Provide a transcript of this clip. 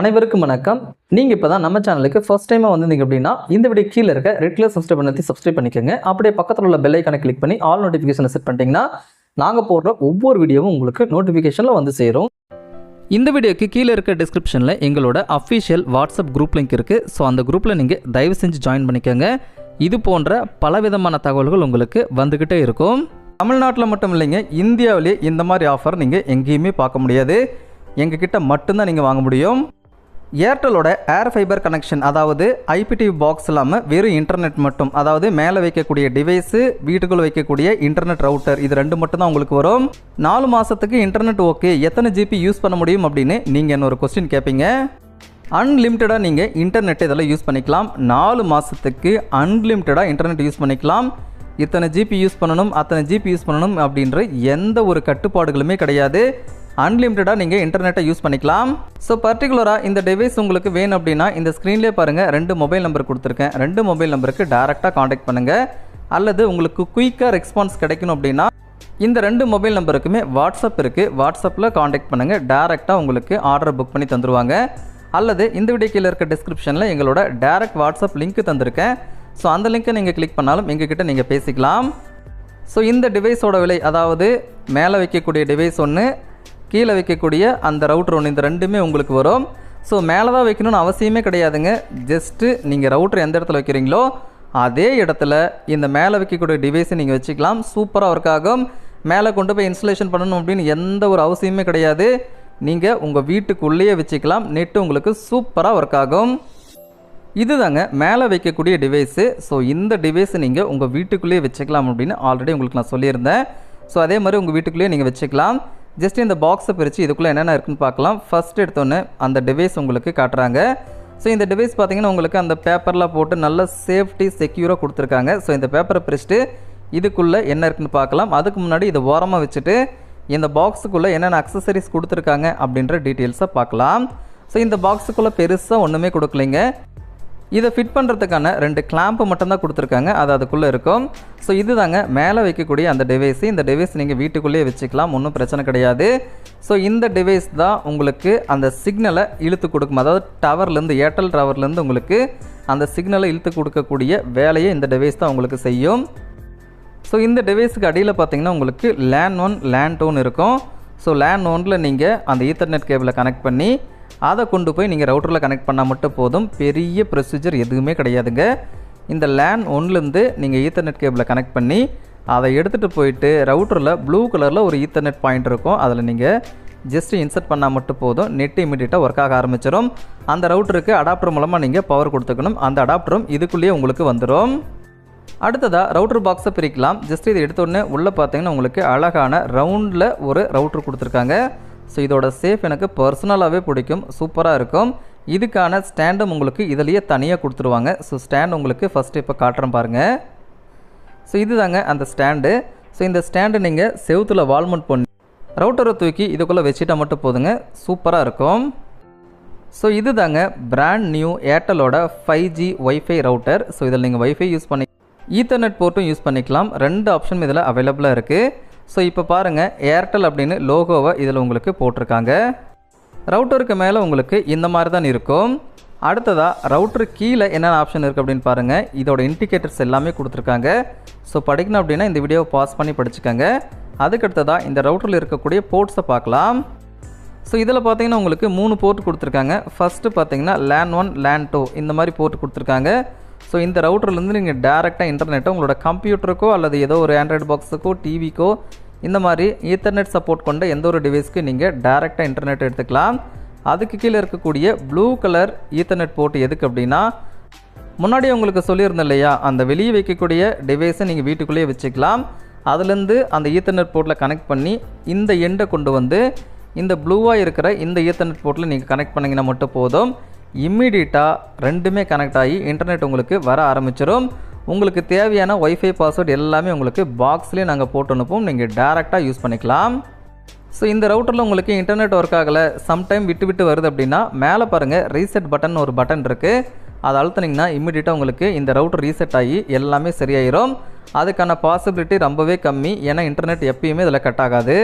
அனைவருக்கும் வணக்கம். நீங்கள் இப்போ தான் நம்ம சேனலுக்கு ஃபஸ்ட் டைமாக வந்திருந்தீங்க அப்படின்னா இந்த வீடியோ கீழே இருக்க ரெட் கலர் சப்ஸ்கிரைப் பண்ணி சப்ஸ்கிரைப் பண்ணிக்கோங்க. அப்படியே பக்கத்தில் உள்ள பெல் ஐக்கானை கிளிக் பண்ணி ஆல் நோட்டிஃபிகேஷனை செட் பண்ணிட்டீங்கன்னா நாங்கள் போடுற ஒவ்வொரு வீடியோவும் உங்களுக்கு நோட்டிஃபிகேஷனில் வந்து சேரும். இந்த வீடியோக்கு கீழே இருக்க டிஸ்கிரிப்ஷனில் எங்களோட அஃபிஷியல் வாட்ஸ்அப் குரூப் லிங்க் இருக்குது ஸோ அந்த குரூப்பில் நீங்கள் தயவு செஞ்சு ஜாயின் பண்ணிக்கோங்க. இது போன்ற பலவிதமான தகவல்கள் உங்களுக்கு வந்துக்கிட்டே இருக்கும். தமிழ்நாட்டில் மட்டும் இல்லைங்க இந்தியாவிலே இந்த மாதிரி ஆஃபர் நீங்கள் எங்கேயுமே பார்க்க முடியாது. எங்ககிட்ட மட்டும்தான் நீங்கள் வாங்க முடியும். ஏர்டெலோட ஏர் ஃபைபர் கனெக்ஷன் அதாவது ஐபிடிவி பாக்ஸ் இல்லாமல் வெறும் இன்டர்நெட் மட்டும் அதாவது மேலே வைக்கக்கூடிய டிவைஸு வீட்டுக்குள்ள வைக்கக்கூடிய இன்டர்நெட் ரவுட்டர் இது ரெண்டு மட்டும் தான் உங்களுக்கு வரும். நாலு மாதத்துக்கு இன்டர்நெட் ஓகே எத்தனை ஜிபி யூஸ் பண்ண முடியும் அப்படின்னு நீங்கள் என்ன ஒரு கொஸ்டின் கேட்பீங்க அன்லிமிட்டடாக நீங்கள் இன்டர்நெட் இதெல்லாம் யூஸ் பண்ணிக்கலாம். நாலு மாதத்துக்கு அன்லிமிட்டடாக இன்டர்நெட் யூஸ் பண்ணிக்கலாம். இத்தனை ஜிபி யூஸ் பண்ணணும் அத்தனை ஜிபி யூஸ் பண்ணணும் அப்படின்ற எந்த ஒரு கட்டுப்பாடுகளுமே கிடையாது. அன்லிமிட்டடாக நீங்கள் இன்டர்நெட்டை யூஸ் பண்ணிக்கலாம். ஸோ பர்டிகுலராக இந்த டிவைஸ் உங்களுக்கு வேணும் அப்படின்னா இந்த ஸ்க்ரீன்லேயே பாருங்கள் ரெண்டு மொபைல் நம்பர் கொடுத்துருக்கேன். ரெண்டு மொபைல் நம்பருக்கு டேரெக்டாக காண்டாக்ட் பண்ணுங்கள் அல்லது உங்களுக்கு குயிக்காக ரெஸ்பான்ஸ் கிடைக்கணும் அப்படின்னா இந்த ரெண்டு மொபைல் நம்பருக்குமே வாட்ஸ்அப் இருக்குது வாட்ஸ்அப்பில் காண்டாக்ட் பண்ணுங்கள் டேரெக்டாக உங்களுக்கு ஆர்டர் புக் பண்ணி தந்துருவாங்க. அல்லது இந்த வீடியோ கீழே இருக்க டிஸ்கிரிப்ஷனில் எங்களோட டேரக்ட் வாட்ஸ்அப் லிங்க் தந்திருக்கேன். ஸோ அந்த லிங்க்கை நீங்கள் கிளிக் பண்ணாலும் எங்ககிட்ட நீங்கள் பேசிக்கலாம். ஸோ இந்த டிவைஸோட விலை அதாவது மேலே வைக்கக்கூடிய டிவைஸ் ஒன்று கீழே வைக்கக்கூடிய அந்த ரவுட்ரு ஒன்று இந்த ரெண்டுமே உங்களுக்கு வரும். ஸோ மேலே தான் வைக்கணும்னு அவசியமே கிடையாதுங்க. ஜஸ்ட்டு நீங்கள் ரவுட்ரு எந்த இடத்துல வைக்கிறீங்களோ அதே இடத்துல இந்த மேலே வைக்கக்கூடிய டிவைஸை நீங்கள் வச்சுக்கலாம். சூப்பராக ஒர்க் ஆகும். மேலே கொண்டு போய் இன்ஸ்டலேஷன் பண்ணணும் அப்படின்னு எந்த ஒரு அவசியமே கிடையாது. நீங்கள் உங்கள் வீட்டுக்குள்ளேயே வச்சுக்கலாம். நெட்டு உங்களுக்கு சூப்பராக ஒர்க் ஆகும். இதுதாங்க மேலே வைக்கக்கூடிய டிவைஸு ஸோ இந்த டிவைஸை நீங்கள் உங்கள் வீட்டுக்குள்ளேயே வச்சுக்கலாம் அப்படின்னு ஆல்ரெடி உங்களுக்கு நான் சொல்லியிருந்தேன். ஸோ அதே மாதிரி உங்கள் வீட்டுக்குள்ளேயே நீங்கள் வச்சுக்கலாம். ஜஸ்ட் இந்த பாக்ஸை பிரித்து இதுக்குள்ளே என்னென்ன இருக்குன்னு பார்க்கலாம். ஃபர்ஸ்ட் எடுத்தோன்னே அந்த டிவைஸ் உங்களுக்கு காட்டுறாங்க. ஸோ இந்த டிவைஸ் பார்த்தீங்கன்னா உங்களுக்கு அந்த பேப்பர்லாம் போட்டு நல்ல சேஃப்டி செக்யூராக கொடுத்துருக்காங்க. ஸோ இந்த பேப்பரை பிரிச்சுட்டு இதுக்குள்ளே என்ன இருக்குன்னு பார்க்கலாம். அதுக்கு முன்னாடி இதை ஓரமாக வச்சுட்டு இந்த பாக்ஸுக்குள்ளே என்னென்ன அக்சசரிஸ் கொடுத்துருக்காங்க அப்படின்ற டீட்டெயில்ஸை பார்க்கலாம். ஸோ இந்த பாக்ஸுக்குள்ளே பெருசாக ஒன்றுமே கொடுக்கலைங்க. இதை ஃபிட் பண்ணுறதுக்கான ரெண்டு கிளாம்பு மட்டும்தான் கொடுத்துருக்காங்க. அது அதுக்குள்ளே இருக்கும். ஸோ இதுதாங்க மேலே வைக்கக்கூடிய அந்த டிவைஸ் இந்த டிவைஸ் நீங்கள் வீட்டுக்குள்ளேயே வச்சுக்கலாம். ஒன்றும் பிரச்சனை கிடையாது. ஸோ இந்த டிவைஸ் தான் உங்களுக்கு அந்த சிக்னலை இழுத்து கொடுக்கும். அதாவது டவர்லேருந்து ஏர்டெல் டவர்லேருந்து உங்களுக்கு அந்த சிக்னலை இழுத்து கொடுக்கக்கூடிய வேலையை இந்த டிவைஸ் தான் உங்களுக்கு செய்யும். ஸோ இந்த டிவைஸுக்கு அடியில் பார்த்தீங்கன்னா உங்களுக்கு லேன் ஒன் லேண்ட் டூன் இருக்கும். ஸோ லேண்ட் ஒனில் நீங்கள் அந்த ஈத்தர்நெட் கேபிளை கனெக்ட் பண்ணி அதை கொண்டு போய் நீங்கள் ரவுட்டரில் கனெக்ட் பண்ணால் மட்டும் போதும். பெரிய ப்ரொசீஜர் எதுவுமே கிடையாதுங்க. இந்த லேன் ஒன்லேருந்து நீங்கள் ஈத்தர்நெட் கேபிளை கனெக்ட் பண்ணி அதை எடுத்துகிட்டு போயிட்டு ரவுட்டரில் ப்ளூ கலரில் ஒரு ஈத்தர்நெட் பாயிண்ட் இருக்கும். அதில் நீங்கள் ஜஸ்ட் இன்சர்ட் பண்ணால் மட்டும் போதும். நெட் இமீடியட்டாக ஒர்க் ஆக ஆரம்பிச்சிடும் அந்த ரவுட்டருக்கு அடாப்டர் மூலமாக நீங்கள் பவர் கொடுத்துக்கணும். அந்த அடாப்டரும் இதுக்குள்ளேயே உங்களுக்கு வந்துடும் அடுத்ததாக ரவுட்டர் பாக்ஸை பிரிக்கலாம். ஜஸ்ட் இதை எடுத்தோடனே உள்ளே பார்த்தீங்கன்னா உங்களுக்கு அழகான ரவுண்டில் ஒரு ரவுட்டர் கொடுத்துருக்காங்க. ஸோ இதோட சேஃப் எனக்கு பர்சனலாகவே பிடிக்கும். சூப்பராக இருக்கும். இதுக்கான ஸ்டாண்டும் உங்களுக்கு இதுலேயே தனியாக கொடுத்துருவாங்க. ஸோ ஸ்டாண்ட் உங்களுக்கு ஃபஸ்ட்டு இப்போ காட்டுறேன் பாருங்கள் ஸோ இதுதாங்க அந்த ஸ்டாண்டு ஸோ இந்த ஸ்டாண்டு நீங்கள் செவுத்தில் வால்மெண்ட் பண்ணி ரவுட்டரை தூக்கி இதுக்குள்ளே வச்சுட்டா மட்டும் போதுங்க. சூப்பராக இருக்கும். ஸோ இதுதாங்க brand new ஏர்டெலோட five G wifi router so இதில் நீங்கள் ஒய்ஃபை யூஸ் பண்ணி ஈத்தர்நெட் போர்ட்டும் யூஸ் பண்ணிக்கலாம். ரெண்டு ஆப்ஷன் இதில் அவைலபிளாக இருக்குது ஸோ இப்போ பாருங்கள் ஏர்டெல் அப்படின்னு லோகோவை இதில் உங்களுக்கு போட்டிருக்காங்க. ரவுட்டருக்கு மேலே உங்களுக்கு இந்த மாதிரி தான் இருக்கும். அடுத்ததாக ரவுட்டர் கீழே என்னென்ன ஆப்ஷன் இருக்குது அப்படின்னு பாருங்கள் இதோட இண்டிகேட்டர்ஸ் எல்லாமே கொடுத்துருக்காங்க. ஸோ படிக்கணும் அப்படின்னா இந்த வீடியோவை பாஸ் பண்ணி படிச்சுக்கோங்க. அதுக்கடுத்ததாக இந்த ரவுட்டரில் இருக்கக்கூடிய போர்ட்ஸை பார்க்கலாம். ஸோ இதில் பார்த்தீங்கன்னா உங்களுக்கு மூணு போர்ட் கொடுத்துருக்காங்க. ஃபஸ்ட்டு பார்த்தீங்கன்னா லேண்ட் ஒன் லேண்ட் டூ இந்த மாதிரி போர்ட் கொடுத்துருக்காங்க. ஸோ இந்த ரவுட்டர்லேருந்து நீங்கள் டேரெக்டாக இன்டர்நெட்டை உங்களோட கம்ப்யூட்டருக்கோ அல்லது ஏதோ ஒரு ஆண்ட்ராய்டு பாக்ஸுக்கோ டிவிக்கோ இந்த மாதிரி ஈத்தர்நெட் சப்போர்ட் கொண்ட எந்த ஒரு டிவைஸ்க்கு நீங்கள் டேரெக்டாக இன்டர்நெட் எடுத்துக்கலாம். அதுக்கு கீழே இருக்கக்கூடிய ப்ளூ கலர் ஈத்தர்நெட் போர்ட் எதுக்கு அப்படின்னா முன்னாடி உங்களுக்கு சொல்லியிருந்தேன் இல்லையா அந்த வெளியே வைக்கக்கூடிய டிவைஸை நீங்கள் வீட்டுக்குள்ளேயே வச்சுக்கலாம். அதுலேருந்து அந்த ஈத்தர்நெட் போர்ட்டில் கனெக்ட் பண்ணி இந்த எண்டை கொண்டு வந்து இந்த ப்ளூவாக இருக்கிற இந்த ஈத்தர்நெட் போர்ட்டில் நீங்கள் கனெக்ட் பண்ணிங்கன்னா மட்டும் போதும். இம்மீடியட்டாக ரெண்டுமே கனெக்ட் ஆகி இன்டர்நெட் உங்களுக்கு வர ஆரம்பிச்சிடும் உங்களுக்கு தேவையான ஒய்ஃபை பாஸ்வேர்டு எல்லாமே உங்களுக்கு பாக்ஸ்லேயே நாங்கள் போட்டு அனுப்புவோம். நீங்கள் டேரெக்டாக யூஸ் பண்ணிக்கலாம். ஸோ இந்த ரவுட்டரில் உங்களுக்கு இன்டர்நெட் ஒர்க் ஆகலை. சம்டைம் விட்டு விட்டு வருது அப்படின்னா மேலே பாருங்கள் ரீசெட் பட்டன் ஒரு பட்டன் இருக்குது அதை அழுத்துனீங்கன்னா இம்மிடியட்டாக உங்களுக்கு இந்த ரவுட்டர் ரீசெட் ஆகி எல்லாமே சரியாயிரும். அதுக்கான பாசிபிலிட்டி ரொம்பவே கம்மி. ஏன்னா இன்டர்நெட் எப்பயுமே இதில் கட் ஆகாது.